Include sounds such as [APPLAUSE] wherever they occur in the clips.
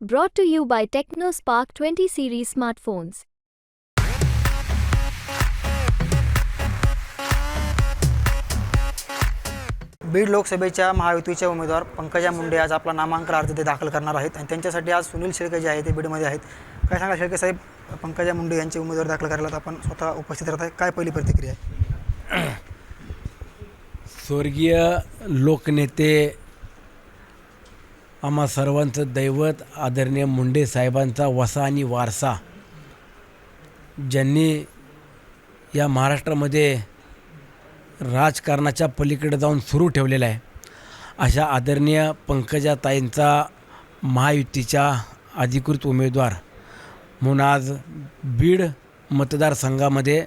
Brought to you by TechnoSpark 20 series smartphones. Beed लोकसभेच्या महायुतीच्या उमेदवार पंकजा मुंडे आज आपला नामांकन अर्ज ते दाखल करणार आहेत आणि त्यांच्यासाठी आज सुनील शेळके जे आहे ते बीडमध्ये आहेत. काय सांगा शेळके साहेब? पंकजा मुंडे यांचे उमेदवार दाखल करायला आपण स्वतः उपस्थित राहत आहे. काय पहिली प्रतिक्रिया आहे? [CLEARS THROAT] स्वर्गीय लोकनेते आम्हा सर्वांचं दैवत आदरणीय मुंडे साहेबांचा वसा आणि वारसा ज्यांनी या महाराष्ट्रामध्ये राजकारणाच्या पलीकडे जाऊन सुरू ठेवलेला आहे. अशा आदरणीय पंकजाताईंचा महायुतीच्या अधिकृत उमेदवार म्हणून आज बीड मतदारसंघामध्ये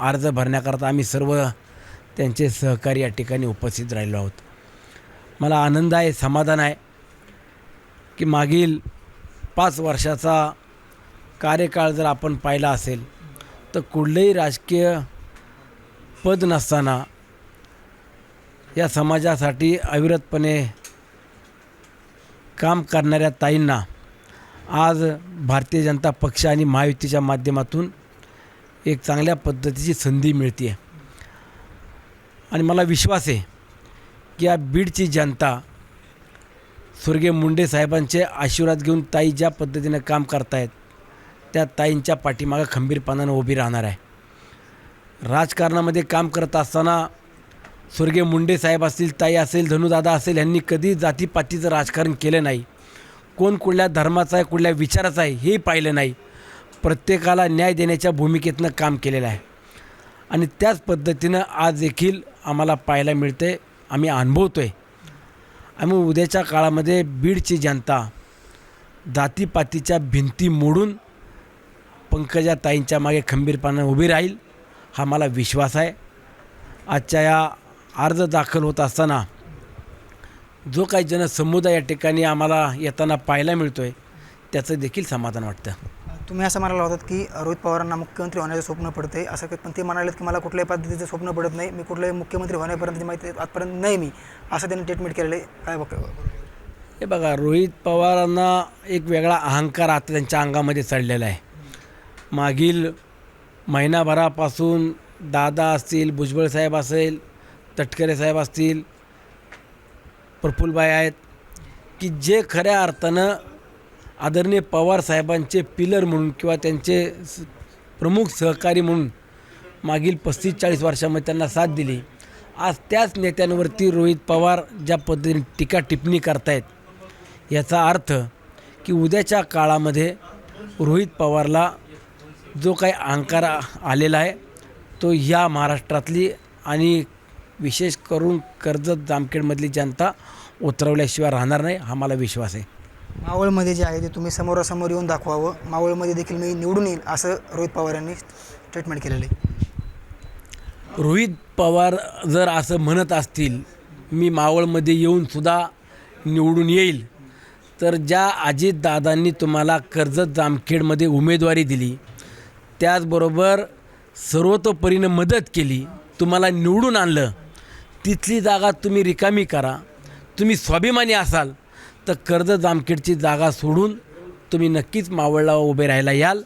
अर्ज भरण्याकरता आम्ही सर्व त्यांचे सहकारी या ठिकाणी उपस्थित राहिलो आहोत. मला आनंद आहे समाधान आहे. की मागील पाच वर्षाचा कार्यकाळ जर आपण पाहिला असेल तर कुठलंही राजकीय पद नसताना या समाजासाठी अविरतपणे काम करणाऱ्या ताईंना आज भारतीय जनता पक्ष आणि महायुतीच्या माध्यमातून एक चांगल्या पद्धतीची संधी मिळते आहे आणि मला विश्वास आहे की या बीडची जनता स्वर्गीय मुंडे साहेबांचे आशीर्वाद घेऊन ताई ज्या पद्धतीनं काम करतायत त्या ताईंच्या पाठीमागं खंबीरपणानं उभी राहणार आहे. राजकारणामध्ये काम करत असताना स्वर्गीय मुंडे साहेब असतील ताई असेल धनुदादा असेल यांनी कधी जातीपातीचं राजकारण केलं नाही. कोण कुठल्या धर्माचा आहे कुठल्या विचाराचा आहे हेही पाहिलं नाही. प्रत्येकाला न्याय देण्याच्या भूमिकेतनं काम केलेलं आहे. आणि त्याच पद्धतीनं आज देखील आम्हाला पाहायला मिळते आम्ही अनुभवतो आहे आम्ही उद्याच्या काळामध्ये बीडची जनता जातीपातीच्या भिंती मोडून पंकजा ताईंच्या मागे खंबीरपणे उभी राहील हा मला विश्वास आहे. आजच्या या अर्ज दाखल होत असताना जो काही जनसमुदाय या ठिकाणी आम्हाला येताना पाहायला मिळतो आहे त्याचं देखील समाधान वाटतं. तुम्ही असं म्हणाला होतात की रोहित पवारांना मुख्यमंत्री होण्याचं स्वप्न पडते असं काही- पण ते म्हणालेत की मला कुठल्याही पद्धतीचं स्वप्न पडत नाही. मी कुठल्याही मुख्यमंत्री होण्यापर्यंत माहिती आजपर्यंत नाही मी. असं त्यांनी ट्रीटमेंट केलेलं आहे. काय बघ हे बघा रोहित पवारांना एक वेगळा अहंकार आता त्यांच्या अंगामध्ये चढलेला आहे. मागील महिनाभरापासून दादा असतील भुजबळ साहेब असेल तटकरे साहेब असतील प्रफुल्लबाई आहेत की जे खऱ्या अर्थानं आदरणीय पवार साहेबांचे पिलर म्हणून किंवा त्यांचे स- प्रमुख सहकारी म्हणून मागील पस्तीस चाळीस वर्षामध्ये त्यांना साथ दिली. आज त्याच नेत्यांवरती रोहित पवार ज्या पद्धतीने टीका टिप्पणी करतायत याचा अर्थ की उद्याच्या काळामध्ये रोहित पवारला जो काही अहंकार आलेला आहे तो या महाराष्ट्रातली आणि विशेष करून कर्जत जामखेडमधली जनता उतरवल्याशिवाय राहणार नाही हा मला विश्वास आहे. मावळमध्ये जे आहे ते तुम्ही समोरासमोर येऊन दाखवावं. मावळमध्ये देखील मी निवडून येईल असं रोहित पवार यांनी स्टेटमेंट केलेलं आहे. रोहित पवार जर असं म्हणत असतील मी मावळमध्ये येऊनसुद्धा निवडून येईल. तर ज्या अजितदादांनी तुम्हाला कर्जत जामखेडमध्ये उमेदवारी दिली त्याचबरोबर सर्वतोपरीनं मदत केली तुम्हाला निवडून आणलं तिथली जागा तुम्ही रिकामी करा. तुम्ही स्वाभिमानी असाल. तर कर्जत जामखेडची जागा सोडून तुम्ही नक्कीच मावळला उभे राहायला याल.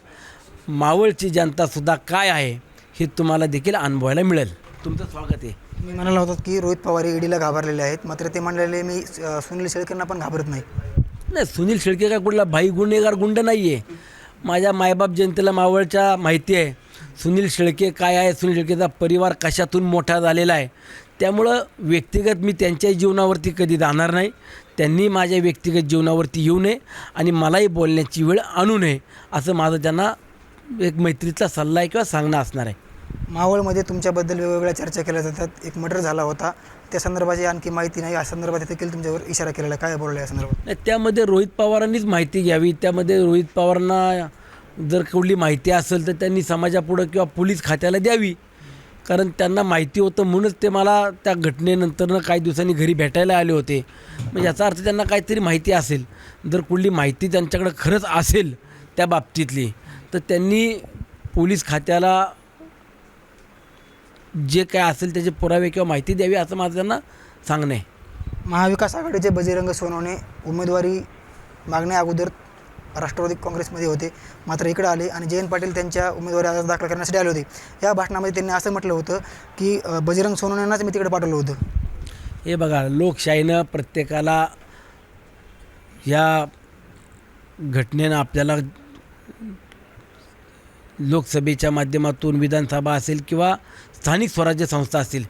मावळची जनतासुद्धा काय आहे हे तुम्हाला देखील अनुभवायला मिळेल. तुमचं स्वागत आहे. मी म्हणाला होतात की रोहित पवार ईडीला घाबरलेले आहेत. मात्र ते म्हणाले मी सुनील शेळकेंना पण घाबरत नाही. नाही सुनील शेळके काय कुठला भाई गुन्हेगार गुंड नाही आहे माझ्या मायबाप जनतेला मावळच्या माहिती आहे. सुनील शेळके काय आहे सुनील शेळकेचा परिवार कशातून मोठा झालेला आहे. त्यामुळं व्यक्तिगत मी त्यांच्याही जीवनावरती कधी जाणार नाही. त्यांनी माझ्या व्यक्तिगत जीवनावरती येऊ नये आणि मलाही बोलण्याची वेळ आणू नये असं माझं त्यांना एक मैत्रीचा सल्ला आहे किंवा सांगणं असणार आहे. मावळमध्ये तुमच्याबद्दल वेगवेगळ्या चर्चा केल्या जातात. एक मर्डर झाला होता. त्या संदर्भाची आणखी माहिती नाही. या संदर्भात देखील तुमच्यावर इशारा केलेला. काय बोलला या संदर्भात? नाही त्यामध्ये रोहित पवारांनीच माहिती घ्यावी. त्यामध्ये रोहित पवारांना जर कुठली माहिती असेल तर त्यांनी समाजापुढं किंवा पोलीस खात्याला द्यावी. कारण त्यांना माहिती होतं म्हणूनच ते मला त्या घटनेनंतरनं काही दिवसांनी घरी भेटायला आले होते. म्हणजे याचा अर्थ त्यांना काहीतरी माहिती असेल. जर कुठली माहिती त्यांच्याकडं खरंच असेल त्या बाबतीतली तर त्यांनी पोलीस खात्याला जे काय असेल त्याचे पुरावे किंवा माहिती द्यावी असं माझं त्यांना सांगणं आहे. महाविकास आघाडीचे बजरंग सोनवणे उमेदवारी मागण्या अगोदर राष्ट्रवादी काँग्रेसमध्ये होते. मात्र इकडे आले आणि जयंत पाटील त्यांच्या उमेदवारी अर्ज दाखल करण्यासाठी आले होते. या भाषणामध्ये त्यांनी असं म्हटलं होतं की बजरंग सोनवण्यांनाच मी तिकडे पाठवलं होतं. हे बघा लोकशाहीनं प्रत्येकाला या घटनेनं आपल्याला लोकसभेच्या माध्यमातून विधानसभा असेल किंवा स्थानिक स्वराज्य संस्था असतील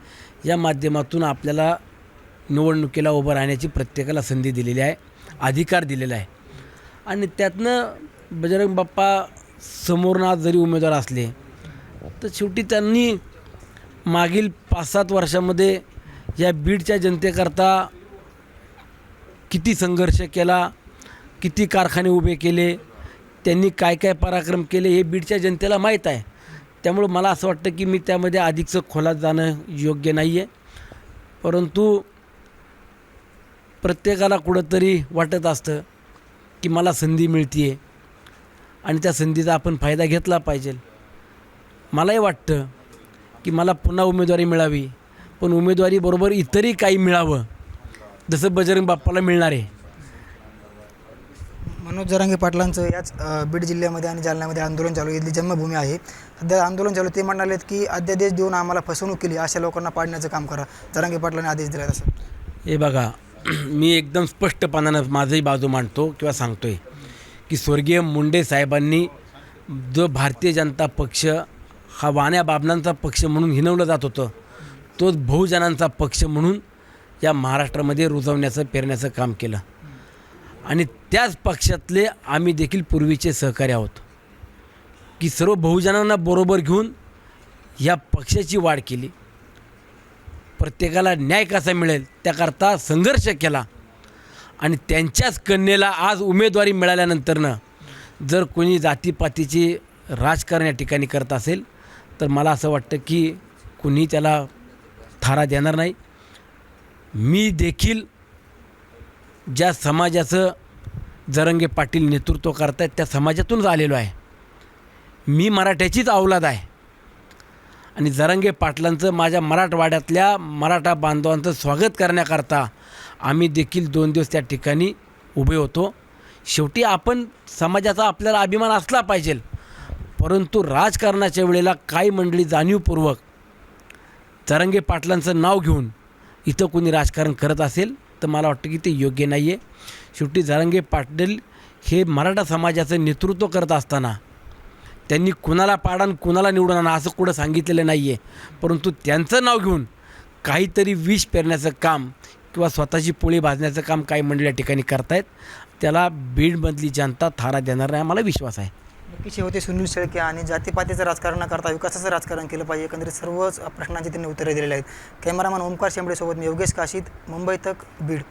या माध्यमातून आपल्याला निवडणुकीला उभं राहण्याची प्रत्येकाला संधी दिलेली आहे अधिकार दिलेला आहे. आणि त्यातनं बजरंग बाप्पा समोरनं आज जरी उमेदवार असले तर शेवटी त्यांनी मागील पाच सात वर्षामध्ये या बीडच्या जनतेकरता किती संघर्ष केला किती कारखाने उभे केले त्यांनी काय काय पराक्रम केले हे बीडच्या जनतेला माहीत आहे. त्यामुळं मला असं वाटतं की मी त्यामध्ये अधिकचं खोलात जाणं योग्य नाही आहे परंतु प्रत्येकाला कुठंतरी वाटत असतं की मला संधी मिळते आहे आणि त्या संधीचा आपण फायदा घेतला पाहिजे. मलाही वाटतं की मला पुन्हा उमेदवारी मिळावी. पण उमेदवारीबरोबर इतरही काही मिळावं जसं बजरंग बाप्पाला मिळणार. आहे मनोज जरांगे पाटलांचं याच बीड जिल्ह्यामध्ये आणि जालन्यामध्ये आंदोलन चालू आहे इथली जन्मभूमी आहे. सध्या आंदोलन चालू. ते म्हणालेत की अध्यादेश देऊन आम्हाला फसवणूक केली अशा लोकांना पाडण्याचं काम करा. जरांगे पाटलांनी आदेश दिला तसं. हे बघा [CLEARS THROAT] मी एकदम स्पष्टपणानं माझंही बाजू मांडतो किंवा सांगतो आहे की स्वर्गीय मुंडे साहेबांनी जो भारतीय जनता पक्ष हा वाण्या बाबनांचा पक्ष म्हणून हिनवलं जात होतं तोच बहुजनांचा पक्ष म्हणून या महाराष्ट्रामध्ये रुजवण्याचं पेरण्याचं काम केलं. आणि त्याच पक्षातले आम्ही देखील पूर्वीचे सहकारी आहोत. की सर्व बहुजनांना बरोबर घेऊन या पक्षाची वाढ केली. प्रत्येकाला न्याय कसा मिळेल त्याकरता संघर्ष केला. आणि त्यांच्याच कन्येला आज उमेदवारी मिळाल्यानंतरनं जर कोणी जातीपातीची राजकारण या ठिकाणी करत असेल तर मला असं वाटतं की कुणी त्याला थारा देणार नाही. मी देखील ज्या समाजाचं जरंगे पाटील नेतृत्व करतायत त्या समाजातूनच आलेलो आहे. मी मराठ्याचीच अवलाद आहे. आणि जरांगे पाटलांचं माझ्या मराठवाड्यातल्या मराठा बांधवांचं स्वागत करण्याकरता आम्ही देखील दोन दिवस त्या ठिकाणी उभे होतो. शेवटी आपण समाजाचा आपल्याला अभिमान असला पाहिजे. परंतु राजकारणाच्या वेळेला काही मंडळी जाणीवपूर्वक जरांगे पाटलांचं नाव घेऊन इथं कोणी राजकारण करत असेल तर मला वाटतं की ते योग्य नाही आहे शेवटी जरांगे पाटील हे मराठा समाजाचं नेतृत्व करत असताना त्यांनी कुणाला पाडा आणि कुणाला निवडून आणा असं कुठं सांगितलेलं नाही आहे परंतु त्यांचं नाव घेऊन काहीतरी विष पेरण्याचं काम किंवा स्वतःची पोळी भाजण्याचं काम काही मंडळी या ठिकाणी करतायत. त्याला बीडमधली जनता थारा देणार नाही मला विश्वास आहे. नक्कीच होते सुनील शेळके आणि जातीपातीचं राजकारण न करता विकासाचं राजकारण केलं पाहिजे. एकंदरीत सर्वच प्रश्नांची त्यांनी उत्तरे दिलेली आहेत. कॅमेरामॅन ओमकार शेंबडेसोबत मी योगेश काशीद मुंबई तक बीड.